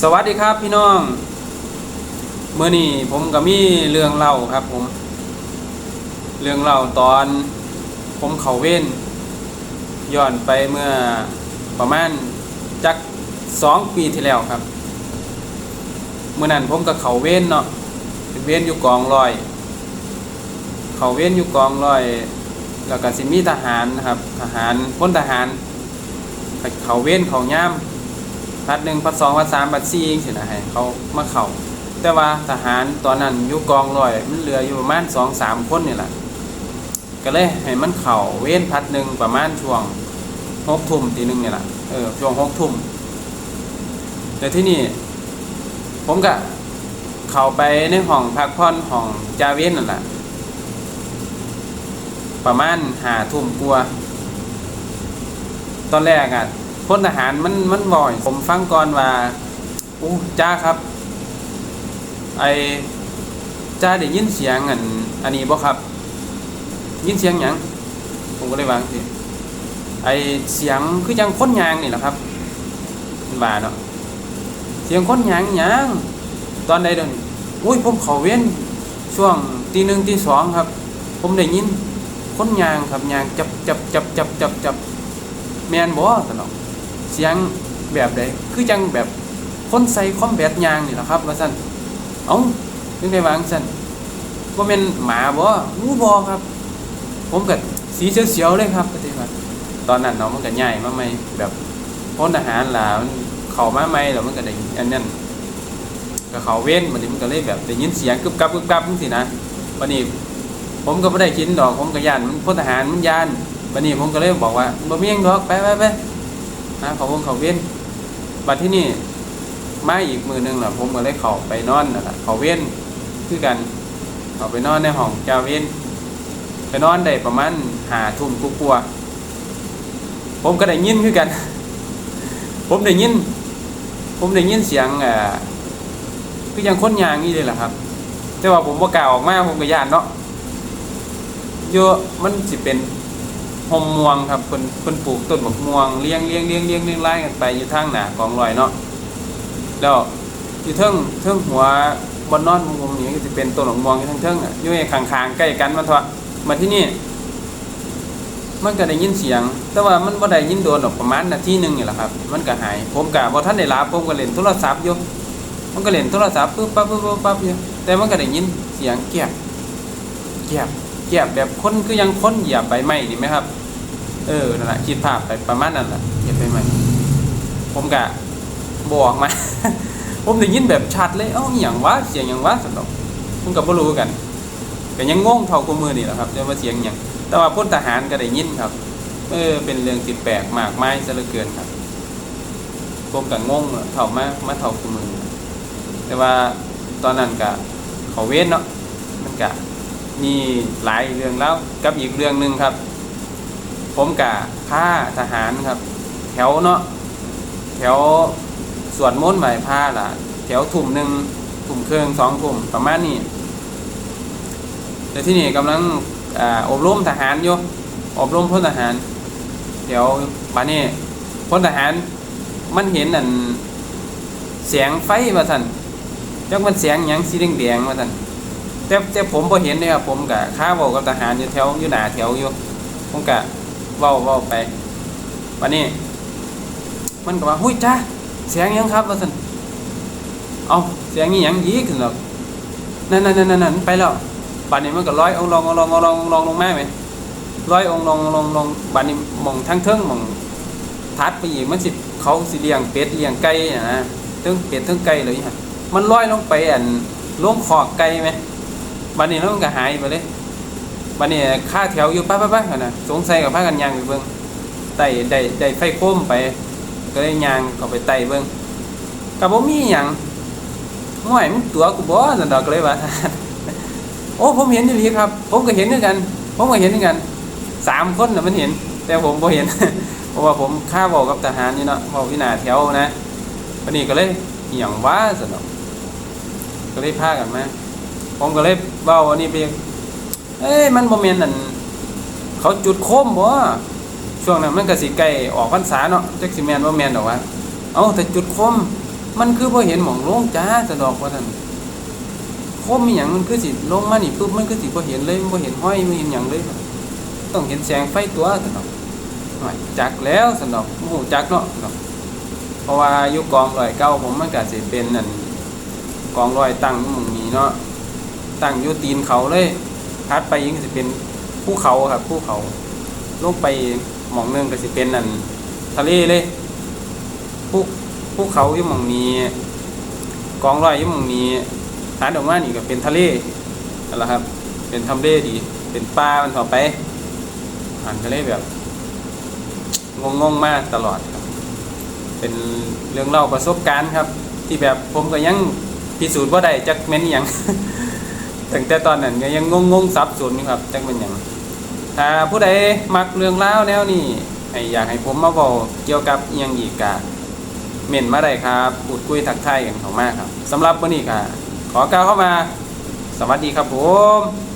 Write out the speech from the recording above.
สวัสดีครับพี่น้องเมื่อนี้ผมก็มีเรื่องเล่าครับผม เรื่องเล่าตอนผมเขาเว้นย้อนไปเมื่อประมาณจักสองปีที่แล้วครับเมื่อนั้นผมก็เขาเว้นเนาะเว้นอยู่กองลอย เขาเว้นอยู่กองลอย แล้วก็สิมีทหารนะครับ ทหารพลทหารเขาเว้นเขาย่าม พัดหนึ่งพัดสองพัดสามพัดสี่สินะให้เขามาเข่าแต่ว่าทหารตอนนั้นอยู่กองร้อยมันเหลืออยู่ประมาณสองสามคนนี่แหละก็เลยให้มันเข่าเว้นพัดหนึ่งประมาณช่วงหกทุ่มตีหนึ่งนี่แหละเออช่วงหกทุ่มแต่ที่นี่ ผมก็เข้าไปในห้องพักผ่อนห้องจาเว้นนั่นแหละประมาณหาทุ่มกลัว ตอนแรกอะ พลทหารมันมันบ่อย ผมฟังก่อนว่าอู้จ้าครับ ไอจ้าได้ยินเสียงอันอันนี้บ่ครับ ยินเสียงหยังผมก็เลยวางสิไอเสียงคือจังคนยางนี่แหละครับมันว่าเนาะเสียงคนยางหยังตอนใดเดี๋ยวนี้อุ้ยผมเขาเว้นช่วงตีหนึ่งตีสองครับ ผมได้ยินคนยางครับยางจับจับจับจับจับจับแมนบ่สนอง เสียงแบบใดคือจังแบบคนใส่คอมแบทยางนี่แหละครับว่าซั่นเอ้าถึงได้วาจั่งซั่นบ่แม่นหมาบ่งูบ่ครับ ผมก็สีเสียวๆเลยครับประเทศว่าตอนนั้นเนาะมันก็ใหญ่มาใหม่แบบพลทหารล่ะมันเข้ามาใหม่แล้วมันก็ได้อันนั้นก็เข้าเว้นบัดนี้มันก็เลยแบบได้ยินเสียงกึบกับกึบกับจังซี่นะบัดนี้ผมก็บ่ได้กินดอกผมก็ย่านมันพลทหารมันย่านบัดนี้ผมก็เลยบอกว่าบ่มีหยังดอกไปไปไป นะเขาวงเขาเว้นบัดที่นี่มาอีกมือหนึงล่ะผมก็เลยเขาไปนอนนั่นล่ะเขาเว้นคือกันเขาไปนอนในห้องเจ้าเว้นไปนอนได้ประมาณหาทุ่มกลัวผมก็ได้ยินคือกัน ผมได้ยิน ผมได้ยินเสียงอ่าคือยังค้นยางนี่เลยล่ะครับ แต่ว่าผมบ่กล้าออกมาผมก็ย่านเนาะเยอะมันสิเป็น หมม่วงครับเพิ่นเพิ่นปลูกต้นมะม่วงเลี้ยงเลี้ยงเลี้ยงเลี้ยงเลี้ยงไล่กันไปอยู่ทางหน้ากองลอยเนาะแล้วอยู่เทิงเทิงหัวบนนอนมุมนี้ก็จะเป็นต้นมะม่วงอยู่เทิงเทิงอะยู่ในข้างๆใกล้กันมาเถอะมาที่นี่มันก็ได้ยินเสียง แต่ว่ามันบ่ได้ยินโดนหรอกประมาณนาทีหนึงนี่แหละครับ มันก็หาย ผมก็บ่ทันได้รับผมก็เล่นโทรศัพท์อยู่มันก็เล่นโทรศัพท์ปึ๊บปั๊บปึ๊บปั๊บปั๊บอยู่แต่มันก็ได้ยินเสียงแกบแกบ แกบแบบคนคือยังค้นเหยียบใบไม้นี่ไหมครับ เออนั่นแหละคิดภาพไปประมาณนั้นแหละเก็บไปใหม่ผมกะบอกมา ผมได้ยินแบบชัดเลยเอ้าอย่างวะเสียงอย่างวะสนุกผมกับไม่รู้กันก็ยังงงเท่ากูมือนี่แหละครับเรียกว่าเสียงอย่างแต่ว่าพลทหารก็ได้ยินครับ เออ เป็นเรื่องติดแปลกมากไมายซะเหลือเกินครับผมก็งงเท่ามามาเท่ากูมือ แต่ว่าตอนนั้นกะเขาเว้นเนาะมันกะ มีหลายเรื่องแล้วกับอีกเรื่องหนึ่งครับ ผมกะผ้าทหารครับ แถวเนาะแถวสวนม้นไหวผ้าล่ะ แถวถุ่มหนึ่งถุ่มเครื่องสองถุ่มประมาณนี้แต่ที่นี่กำลังออบรมทหารอยู่อบรมพลทหารแถวบ้านนี้พลทหารมันเห็นอันแสงไฟมาสั่นจักมันแสงหยังสีแดงๆมาสัน แต่แต่ผมพอเห็นเลยครับผมกะข้าบอกกับทหารอยู่แถวอยู่หนาแถวอยู่ผมกะเว้าเว้าไปวันนี้ มันก็ว่าหุ้ยจ้าเสียงยังครับว่าสันเอาเสียงนี้ยังยีขึ้นหรอกนั่นนั่นนั่นนั่นไปแล้วบัดนี้มันก็ร้อยองลององลององลององลองลงมาไหมร้อยองลององลองลงบัดนี้มองทั้งเทิงมองทัดไปอีกมันสิเขาสิเลี้ยงเป็ดเลี้ยงไก่นะเทิงเป็ดเทิงไก่เลยฮะมันร้อยลงไปอันลงคอกไก่ไหม บัดนี้แล้วมันก็หายไปเลยบัดนี้ค่าแถวอยู่ป้าป้าป้านะสงสัยกับพากันยางไปเบิ่งไต่ได้ได้ไฟโค้มไป ก็เลยยางเข้าไปไต่เบิ่งก็บ่มีหยังห่วยมึงตัวกูบ่นั่นดอกก็เลยว่าโอ้ผมเห็นอยู่ดีครับ ผมก็เห็นด้วยกัน ผมก็เห็นด้วยกันสามคนน่ะมันเห็น แต่ผมบ่เห็นเพราะว่าผมข้าบอกกับทหารนี่เนาะบอกวินาแถวนะวันนี้ก็เลยอหย่างว่าสนอกก็เลยพากันมา ผมก็เลยเว้าอันนี้ไปเอ้ยมันบ่แมนนั่นเขาจุดโคมบ่ช่วงนั้นมันก็สิใกล้ออกพรรษาเนาะจักสิแมนบ่แม่นดอกว่าเอ้าแต่จุดโคมมันคือพอเห็นหมองล่งจ้าสะดอกว่าท่านโคมมีหยังมันคือสิลงมานี่ปุ๊บมันคือสิพอเห็นเลยมันบ่เห็นห้อยไม่เห็นหยังเลยต้องเห็นแสงไฟตัวสะดอกจักแล้วสะดอกโอ้โหจักเนาะสะดอกเพราะว่าอยู่กองรอยเก้าผมมันก็สิเป็นนั่นกองรอยตั้งมองนี้เนาะ ตั้งอยู่ตีนเขาเลยพัดไปยิงสิเป็นภูเขาครับภูเขาลงไปหมองนึงก็สิเป็นนั่นทะเลเลยภูภูเขาอยู่หมองนี้กองรอยอยู่หมองนี้หาดออกมานี่ก็เป็นทะเลนั่นแหละครับ เป็นทำเลดี เป็นป่ามันต่อไปหันทะเลแบบงงงมากตลอดครับ เป็นเรื่องเล่าประสบการณ์ครับ ที่แบบผมก็ยังพิสูจน์ว่าได้จักแม่นอย่าง ตั้งแต่ตอนนั้นก็ยังงงงงสับสนอยู่ครับจังเป็นอย่างถ้าผู้ใดมักเรื่องเล่าแนวนี้ไออยากให้ผมมาบอกเกี่ยวกับอิหยังอีกกาเม่นมาได้ครับพูดคุยทักทายกันของมากครับสำหรับวันนี้ก็ขอกล่าวเข้ามา สวัสดีครับผม